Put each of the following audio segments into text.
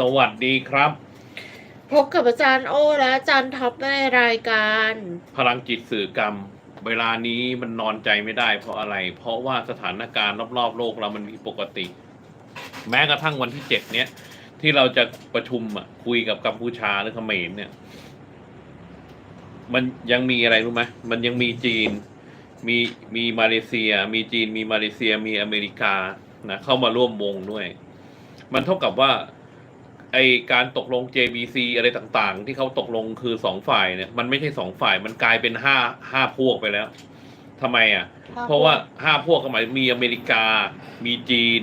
สวัสดีครับ พบกับอาจารย์โอและอาจารย์ท็อปในรายการ พลังจิตสื่อกรรม เวลานี้มันนอนใจไม่ได้เพราะอะไร เพราะว่าสถานการณ์รอบๆโลกเรามันมีปกติ แม้กระทั่งวันที่เจ็ดเนี้ยที่เราจะประชุมอะคุยกับกัมพูชาหรือเขมรเนี่ย มันยังมีอะไรรู้ไหมมันยังมีจีน มีมีมาเลเซีย มีจีนมีมาเลเซียมีอเมริกานะเข้ามาร่วมวงด้วย มันเท่ากับว่า ไอการตกลง JBC อะไรต่างๆ ที่เขาตกลงคือสองฝ่ายเนี่ย มันไม่ใช่สองฝ่ายมันกลายเป็นห้าห้าพวกไปแล้วทำไมอะ เพราะว่าห้าพวกก็หมายมีอเมริกา มีจีน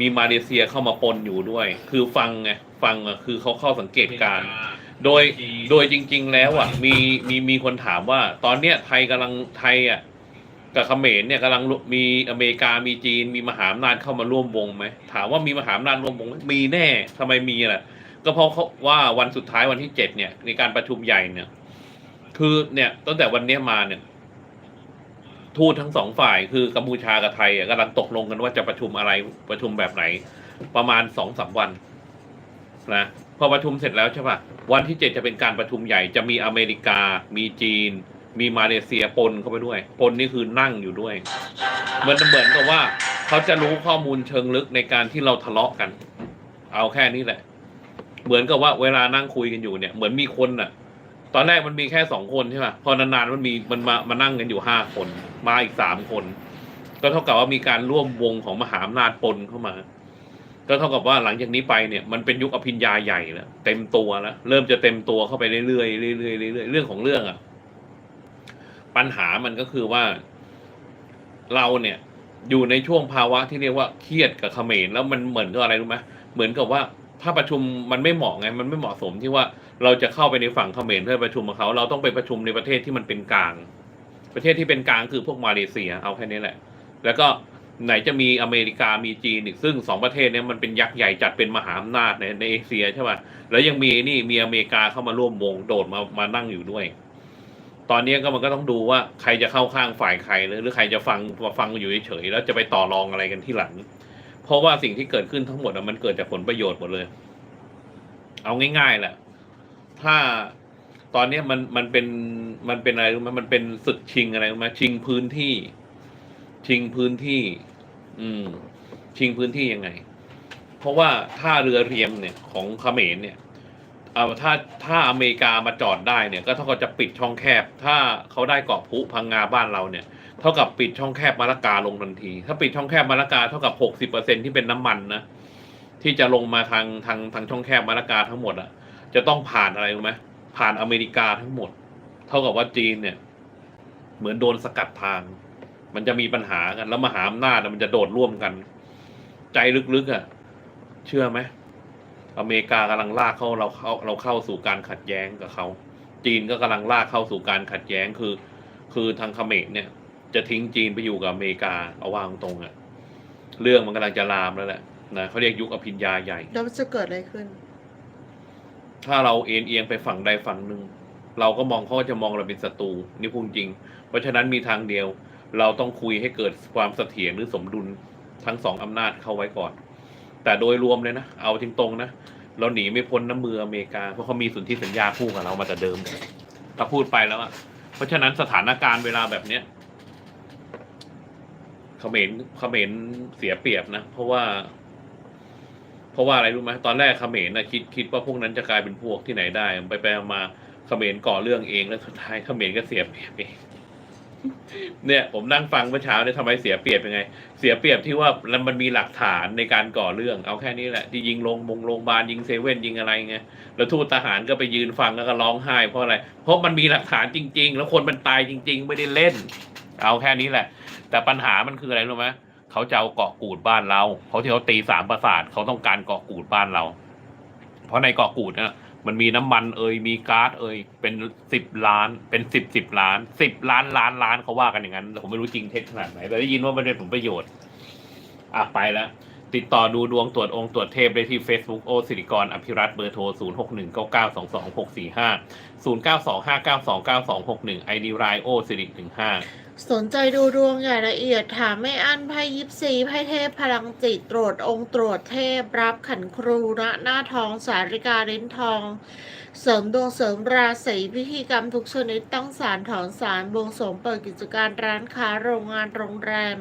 มีมาเลเซียเข้ามาปนอยู่ด้วย คือฟังไงฟังอะคือเขาเข้าสังเกตการณ์โดยโดยจริง ๆ แล้วอะ มีมีมีคนถามว่า ตอนเนี้ยไทยกำลังไทยอะ กับเขมรเนี่ยกำลังมีอเมริกามีจีน มีมหาอำนาจเข้ามาร่วมวงไหมถามว่ามีมหาอำนาจร่วมวงไหมมีแน่ทำไมมีล่ะ ก็เพราะเขาว่าวันสุดท้ายวันที่เจ็ดเนี่ยในการประชุมใหญ่เนี่ย คือเนี่ยตั้งแต่วันนี้มาเนี่ย ทูตทั้งสองฝ่ายคือกัมพูชากับไทยอะกำลังตกลงกันว่าจะประชุมอะไรประชุมแบบไหน ประมาณสองสามวันนะพอประชุมเสร็จแล้วใช่ปะวันที่เจ็ดจะเป็นการประชุมใหญ่จะมีอเมริกา มีจีน มีมาเลเซียปนเข้าไปด้วย ปนนี่คือนั่งอยู่ด้วยเหมือนเหมือนกับว่า เขาจะรู้ข้อมูลเชิงลึกในการที่เราทะเลาะกัน เอาแค่นี้แหละ เหมือนกับว่าเวลานั่งคุยกันอยู่เนี่ย เหมือนมีคนน่ะ ตอนแรกมันมีแค่สองคนใช่ป่ะพอนานๆมันมีมันมามานั่งกันอยู่ห้าคน มาอีกสามคน ก็เท่ากับว่ามีการร่วมวงของมหาอำนาจปนเข้ามาก็เท่ากับว่าหลังจากนี้ไปเนี่ยมันเป็นยุคอภิญญาใหญ่แล้วเต็มตัวแล้วเริ่มจะเต็มตัวเข้าไปเรื่อยๆเรื่อยๆเรื่อยๆเรื่องของเรื่องอะ ปัญหามันก็คือว่า เราเนี่ย อยู่ในช่วงภาวะที่เรียกว่าเครียดกับเขมรแล้วมันเหมือนกับอะไรรู้ไหมเหมือนกับว่าถ้าประชุมมันไม่เหมาะไง มันไม่เหมาะสมที่ว่าเราจะเข้าไปในฝั่งเขมรเพื่อประชุมกับเขา เราต้องไปประชุมในประเทศที่มันเป็นกลาง ประเทศที่เป็นกลางคือพวกมาเลเซีย เอาแค่นี้แหละ แล้วก็ไหนจะมีอเมริกามีจีนอีกซึ่งสองประเทศนี้มันเป็นยักษ์ใหญ่จัดเป็นมหาอำนาจในในเอเชียใช่ป่ะแล้วยังมีนี่มีอเมริกาเข้ามาร่วมวงโดดมามานั่งอยู่ด้วย ตอนนี้ก็มันก็ต้องดูว่าใครจะเข้าข้างฝ่ายใครหรือหรือใครจะฟังมาฟังอยู่เฉยๆแล้วจะไปต่อรองอะไรกันที่หลัง เพราะว่าสิ่งที่เกิดขึ้นทั้งหมดมันเกิดจากผลประโยชน์หมดเลย เอาง่ายๆแหละ ถ้าตอนนี้มันมันเป็นมันเป็นอะไรรู้ไหมมันเป็นศึกชิงอะไรรู้ไหมชิงพื้นที่ ชิงพื้นที่ อืม ชิงพื้นที่ยังไง เพราะว่าท่าเรือเทียมเนี่ยของเขมรเนี่ย เอาถ้าถ้าอเมริกามาจอดได้เนี่ยก็เท่ากับจะปิดช่องแคบ ถ้าเขาได้เกาะพุพังงาบ้านเราเนี่ยเท่ากับปิดช่องแคบมาละกาลงทันที ถ้าปิดช่องแคบมาละกาเท่ากับหกสิบเปอร์เซ็นที่เป็นน้ำมันนะที่จะลงมาทางทางทางช่องแคบมาละกาทั้งหมดอะจะต้องผ่านอะไรรู้ไหมผ่านอเมริกาทั้งหมด เท่ากับว่าจีนเนี่ย เหมือนโดนสกัดทาง มันจะมีปัญหากัน แล้วมหาอำนาจมันจะโดดร่วมกัน ใจลึกๆอะเชื่อไหม อเมริกากำลังลากเข้าเราเข้าเราเข้าสู่การขัดแย้งกับเขา จีนก็กำลังลากเข้าสู่การขัดแย้งคือ คือทางเขมรเนี่ย จะทิ้งจีนไปอยู่กับอเมริกาเอาวางตรงๆอะเรื่องมันกำลังจะลามแล้วแหละนะเขาเรียกยุคอภิญญาใหญ่ แล้วมันจะเกิดอะไรขึ้น ถ้าเราเอ็นเอียงไปฝั่งใดฝั่งหนึ่งเราก็มองเขาก็จะมองเราเป็นศัตรูนี่พูดจริง เพราะฉะนั้นมีทางเดียว เราต้องคุยให้เกิดความเสถียรหรือสมดุลทั้งสองอำนาจเข้าไว้ก่อน แต่โดยรวมเลยนะ เอาจริงตรงนะ เราหนีไม่พ้นน้ำมืออเมริกา เพราะเขามีสนธิสัญญาคู่กับเรามาแต่เดิม ถ้าพูดไปแล้วอะเพราะฉะนั้นสถานการณ์เวลาแบบเนี้ยเขมรเขมรเสียเปรียบนะ เพราะว่า เพราะว่าอะไรรู้ไหมตอนแรกเขมรนะคิดคิดว่าพวกนั้นจะกลายเป็นพวกที่ไหนได้ ไปไปมาเขมรก่อเรื่องเองแล้วสุดท้ายเขมรก็เสียเปรียบเอง เนี่ยผมนั่งฟังเมื่อเช้าเนี่ยทำไมเสียเปรียบยังไง เสียเปรียบที่ว่ามันมีหลักฐานในการก่อเรื่อง เอาแค่นี้แหละที่ยิงลงมงโรงพยาบาลยิงเซเว่นยิงอะไรไงแล้วทูตทหารก็ไปยืนฟังแล้วก็ร้องไห้เพราะอะไร เพราะมันมีหลักฐานจริง ๆ แล้วคนมันตายจริง ๆ ไม่ได้เล่น เอาแค่นี้แหละ แต่ปัญหามันคืออะไรรู้ไหมเขาจะเอาเกาะกูดบ้านเราเขาที่เขาตีสามประสาทเขาต้องการเกาะกูดบ้านเรา เพราะในเกาะกูดเนี่ย มันมีน้ำมันเอ่ยมีก๊าซเอ่ยเป็นสิบล้าน เป็นสิบสิบล้านสิบล้านล้านล้านเขาว่ากันอย่างนั้น ผมไม่รู้จริงเท็จขนาดไหน แต่ได้ยินว่ามันเป็นผลประโยชน์ อะไปแล้ว ติดต่อดูดวงตรวจองค์ตรวจเทพได้ที่ Facebook โอสิริกร อภิรัตเบอร์โทร 0 6 1 9 9 2 2 6 4 5 0 9 2 5 9 2 9 2 6 1 ID รายโอสิริ15 สนใจดูดวงอย่างละเอียดถามไม่อั้นไพ่ยิปซีไพ่เทพพลังจิตตรวจองค์ตรวจเทพรับขันครูณหน้าทองสาริกาลิ้นทอง เสริมดวงเสริมราศีพิธีกรรมทุกชนิดตั้งสารถอนสารบวงสรวงเปิดกิจการร้านค้าโรงงานโรงแรม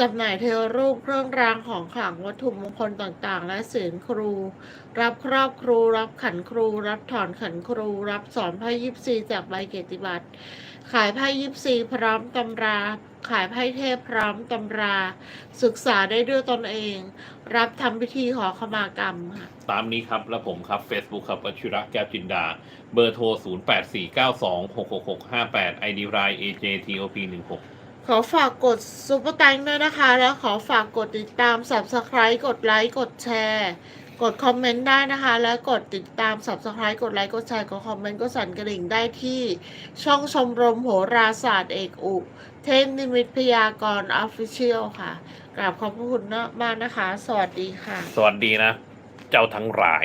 จำหน่ายเทวรูปเครื่องรางของขลังวัตถุมงคลต่างๆ และเสียงครู รับครอบครู รับขันครู รับถอนขันครู รับสอนไพ่ยิปซีจากใบเกียรติบัตรขายไพ่ยิปซีพร้อมตำรา ขายไพ่เทพพร้อมตำรา ศึกษาได้ด้วยตนเอง รับทำพิธีขอขมากรรมค่ะตามนี้ครับ แล้วผมครับ Facebook ครับวชิระแก้วจินดา เบอร์โทร 0 8 4 9 2 6 6 6 5 8 ID r i AJTOP 1 6 ขอฝากกดซุปเปอร์แตงด้วยนะคะ แล้วขอฝากกดติดตาม Subscribe กดไลค์ กดแชร์ กดคอมเมนต์ได้นะคะ แล้วกดติดตาม Subscribe กดไลค์ กดแชร์ กดคอมเมนต์ กดสั่นกระดิ่งได้ที่ ช่องชมรมโหราศาสตร์เอกอุ เทพนิมิตพยากรออฟฟิเชียลค่ะ กราบขอบพระคุณมากนะคะ สวัสดีค่ะ สวัสดีนะ เจ้าทั้งหลาย